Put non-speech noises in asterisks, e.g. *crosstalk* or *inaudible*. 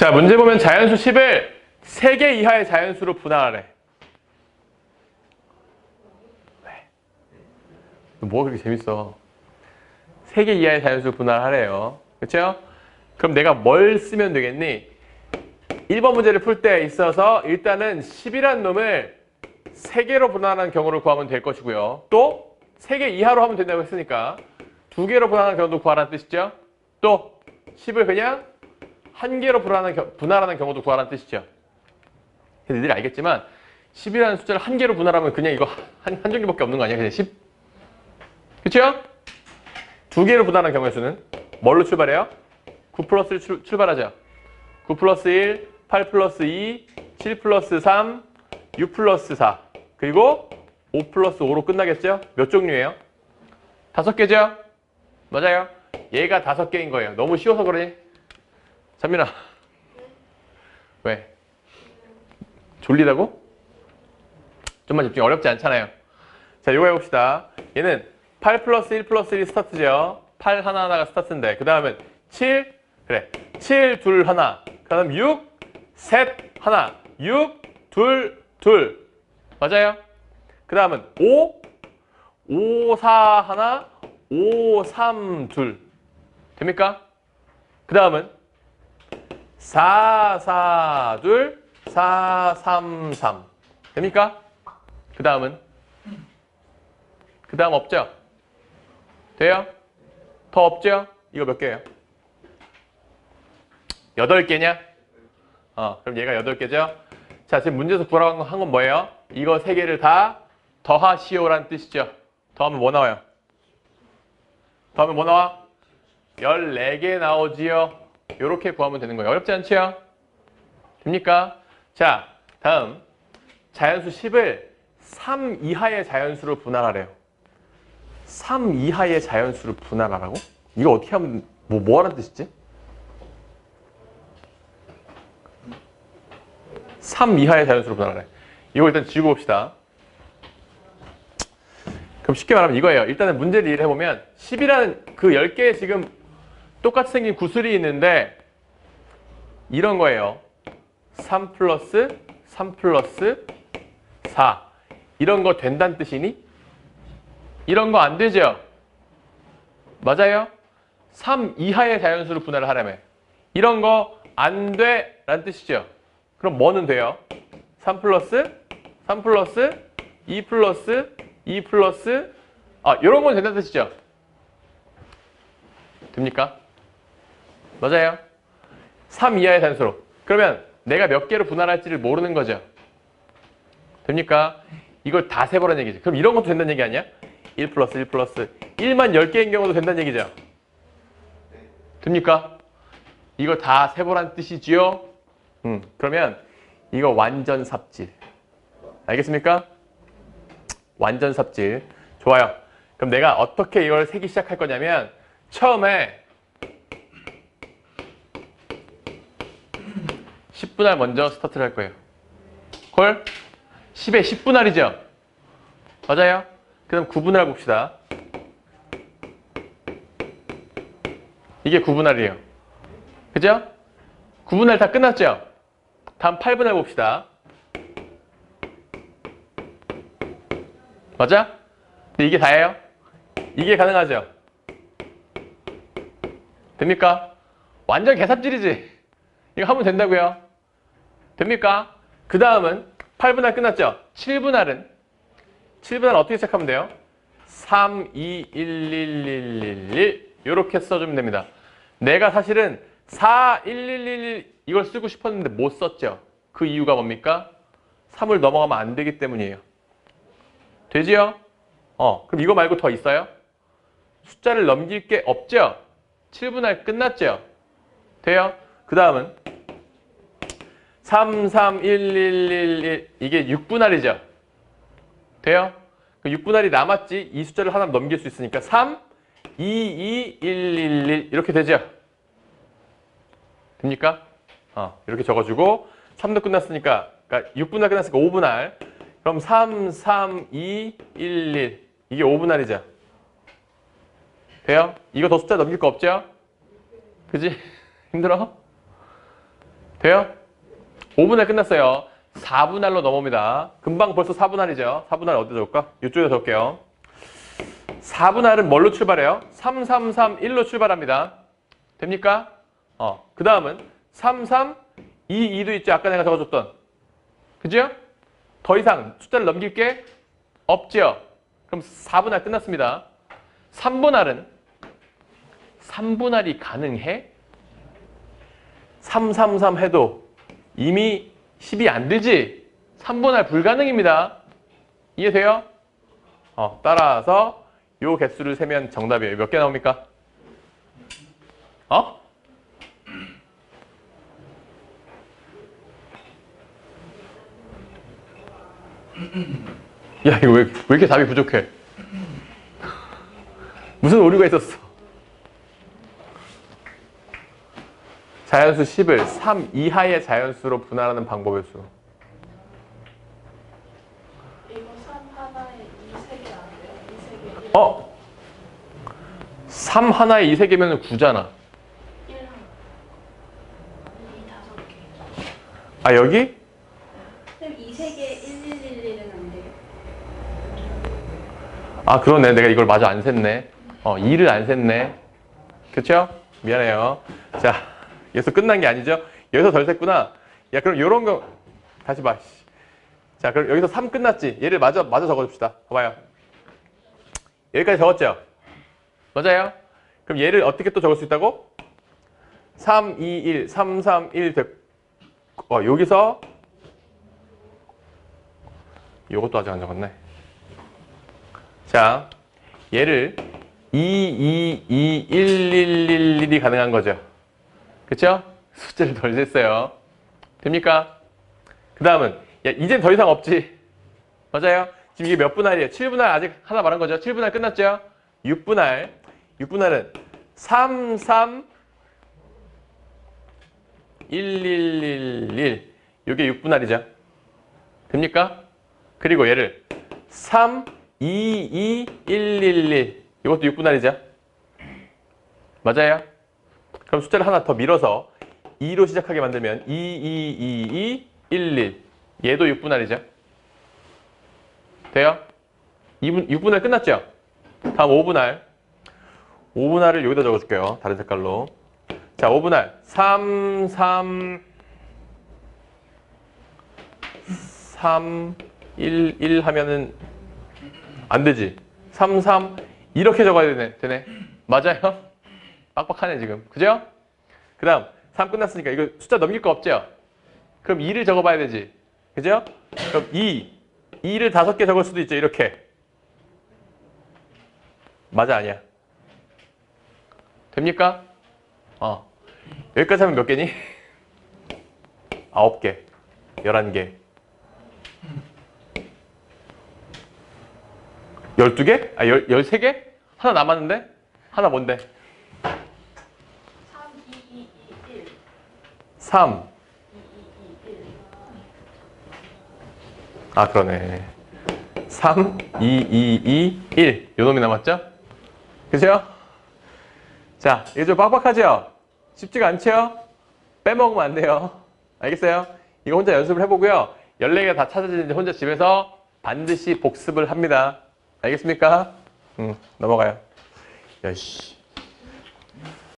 자, 문제 보면 자연수 10을 3개 이하의 자연수로 분할하래. 왜? 뭐가 그렇게 재밌어? 3개 이하의 자연수 분할하래요. 그렇죠? 그럼 내가 뭘 쓰면 되겠니? 1번 문제를 풀 때 있어서 일단은 10이라는 놈을 3개로 분할하는 경우를 구하면 될 것이고요. 또 3개 이하로 하면 된다고 했으니까 2개로 분할하는 경우도 구하라는 뜻이죠. 또 10을 그냥 한 개로 분할하는, 겨- 분할하는 경우도 구하라는 뜻이죠. 니들 알겠지만 10이라는 숫자를 한 개로 분할하면 그냥 이거 한, 한 종류밖에 없는 거 아니야? 그냥 10? 그쵸? 두 개로 분할하는 경우의 수는 뭘로 출발해요? 9 플러스를 출, 출발하죠. 9 플러스 1, 8 플러스 2, 7 플러스 3, 6 플러스 4 그리고 5 플러스 5로 끝나겠죠? 몇 종류예요? 다섯 개죠? 맞아요. 얘가 다섯 개인 거예요. 너무 쉬워서 그러니? 찬민아. 왜? 졸리다고? 좀만 집중. 어렵지 않잖아요. 자, 이거 해봅시다. 얘는 8 플러스 1 플러스 1이 스타트죠. 8 하나하나가 스타트인데 그 다음은 7 그래 7 둘 하나 그 다음 6 셋 하나 6 둘 둘 맞아요? 그 다음은 5 5 4 하나 5 3 둘 됩니까? 그 다음은 4 4둘4 3 3 됩니까? 그 다음은 그 다음 없죠? 돼요? 더 없죠? 이거 몇 개예요? 여덟 개냐? 어, 그럼 얘가 여덟 개죠? 자, 지금 문제에서 구하라고 한 건 뭐예요? 이거 세 개를 다 더하시오라는 뜻이죠. 더하면 뭐 나와요? 더하면 뭐 나와? 14개 나오지요. 요렇게 구하면 되는 거예요. 어렵지 않지요? 됩니까? 자, 다음. 자연수 10을 3 이하의 자연수로 분할하래요. 3 이하의 자연수를 분할하라고? 이거 어떻게 하면 뭐 뭐하는 뜻이지? 3 이하의 자연수로 분할하래. 이거 일단 지우고 봅시다. 그럼 쉽게 말하면 이거예요. 일단은 문제를 이해를 해보면 10이라는 그 10개의 지금 똑같이 생긴 구슬이 있는데 이런 거예요. 3 플러스 3 플러스 4 이런 거 된다는 뜻이니? 이런 거 안 되죠? 맞아요? 3 이하의 자연수를 분할을 하려면 이런 거 안 돼 라는 뜻이죠. 그럼 뭐는 돼요? 3 플러스 3 플러스 2 플러스 2 플러스 아 이런 건 된다는 뜻이죠. 됩니까? 맞아요. 3 이하의 자연수로. 그러면 내가 몇 개로 분할할지를 모르는 거죠. 됩니까? 이걸 다 세보라는 얘기죠. 그럼 이런 것도 된다는 얘기 아니야? 1 플러스 1 플러스 1만 10개인 경우도 된다는 얘기죠. 됩니까? 이거 다 세보라는 뜻이지요? 음, 그러면 이거 완전 삽질. 알겠습니까? 완전 삽질. 좋아요. 그럼 내가 어떻게 이걸 세기 시작할 거냐면 처음에 10분할 먼저 스타트를 할 거예요. 콜? 10에 10분할이죠? 맞아요? 그럼 9분할 봅시다. 이게 9분할이에요. 그죠? 9분할 다 끝났죠? 다음 8분할 봅시다. 맞아? 근데 이게 다예요? 이게 가능하죠? 됩니까? 완전 개삽질이지? 이거 하면 된다고요? 됩니까? 그 다음은 8분할 끝났죠? 7분할은 7분할 어떻게 시작하면 돼요? 3, 2, 1, 1, 1, 1, 1 이렇게 써주면 됩니다. 내가 사실은 4, 1, 1, 1, 1 이걸 쓰고 싶었는데 못 썼죠? 그 이유가 뭡니까? 3을 넘어가면 안 되기 때문이에요. 되지요? 어, 그럼 이거 말고 더 있어요? 숫자를 넘길 게 없죠? 7분할 끝났죠? 돼요? 그 다음은 3, 3, 1, 1, 1, 1 이게 6분할이죠? 돼요? 그 6분할이 남았지 이 숫자를 하나 넘길 수 있으니까 3, 2, 2, 1, 1, 1 이렇게 되죠? 됩니까? 어, 이렇게 적어주고 3도 끝났으니까 그러니까 6분할 끝났으니까 5분할 그럼 3, 3, 2, 1, 1 이게 5분할이죠? 돼요? 이거 더 숫자 넘길 거 없죠? 그지? *laughs* 힘들어? 돼요? 5분할 끝났어요. 4분할로 넘어옵니다. 금방 벌써 4분할이죠. 4분할 어디다 적을까? 이쪽에다 적을게요. 4분할은 뭘로 출발해요? 3, 3, 3, 1로 출발합니다. 됩니까? 어, 그 다음은 3, 3, 2, 2도 있죠. 아까 내가 적어줬던. 그죠? 더 이상 숫자를 넘길 게 없죠. 그럼 4분할 끝났습니다. 3분할은 3분할이 가능해? 3, 3, 3 해도 이미 10이 안 되지? 3분할 불가능입니다. 이해돼요? 어, 따라서 요 개수를 세면 정답이에요. 몇 개 나옵니까? 어? 야, 이거 왜, 왜 이렇게 답이 부족해? 무슨 오류가 있었어? 자연수 10을 3 이하의 자연수로 분할하는 방법의 수. 이거 3 하나에 2, 3개 안 돼요? 2, 3개 1, 어? 3 하나에 2, 3개면 9잖아. 1 하나 2, 5개 아, 여기? 그럼 2, 3개 1, 1, 1, 1은 안 돼요? 아, 그러네. 내가 이걸 마저 안 샜네. 어, 2를 안 샜네. 그쵸? 미안해요. 자, 여기서 끝난 게 아니죠? 여기서 덜 샜구나. 야, 그럼 요런 거, 다시 봐. 씨. 자, 그럼 여기서 3 끝났지? 얘를 마저, 마저 적어줍시다. 봐봐요. 여기까지 적었죠? 맞아요? 그럼 얘를 어떻게 또 적을 수 있다고? 3, 2, 1, 3, 3, 1 됐, 어, 여기서 요것도 아직 안 적었네. 자, 얘를 2, 2, 2, 1, 1, 1, 1이 가능한 거죠. 그쵸? 숫자를 덜 셌어요. 됩니까? 그 다음은, 야, 이젠 더 이상 없지. 맞아요? 지금 이게 몇 분할이에요? 7분할 아직 하나 말한 거죠? 7분할 끝났죠? 6분할. 6분할은 3, 3, 1, 1, 1, 1. 이게 6분할이죠. 됩니까? 그리고 얘를 3, 2, 2, 1, 1, 1. 이것도 6분할이죠. 맞아요? 그럼 숫자를 하나 더 밀어서 2로 시작하게 만들면 2, 2, 2, 2, 1, 1. 얘도 6분할이죠. 돼요? 2분, 6분할 끝났죠? 다음 5분할. 5분할을 여기다 적어줄게요. 다른 색깔로. 자, 5분할. 3, 3, 3, 1, 1 하면은 안 되지. 3, 3 이렇게 적어야 되네. 되네. 맞아요? 빡빡하네 지금. 그죠? 그 다음 3 끝났으니까 이거 숫자 넘길 거 없죠? 그럼 2를 적어봐야 되지. 그죠? 그럼 2. 2를 다섯 개 적을 수도 있죠. 이렇게. 맞아 아니야? 됩니까? 어. 여기까지 하면 몇 개니? 아홉 개. 열한 개. 12개? 아, 열, 13개? 하나 남았는데? 하나 뭔데? 3, 2, 2, 2, 1 3. 2, 2, 2, 1 아, 그러네. 3, 2, 2, 2, 1. 요 놈이 남았죠? 그죠? 자, 이게 좀 빡빡하죠? 쉽지가 않죠? 빼먹으면 안 돼요. 알겠어요? 이거 혼자 연습을 해보고요. 14개가 다 찾아지는지 혼자 집에서 반드시 복습을 합니다. 알겠습니까? 응, 넘어가요. 야, 씨.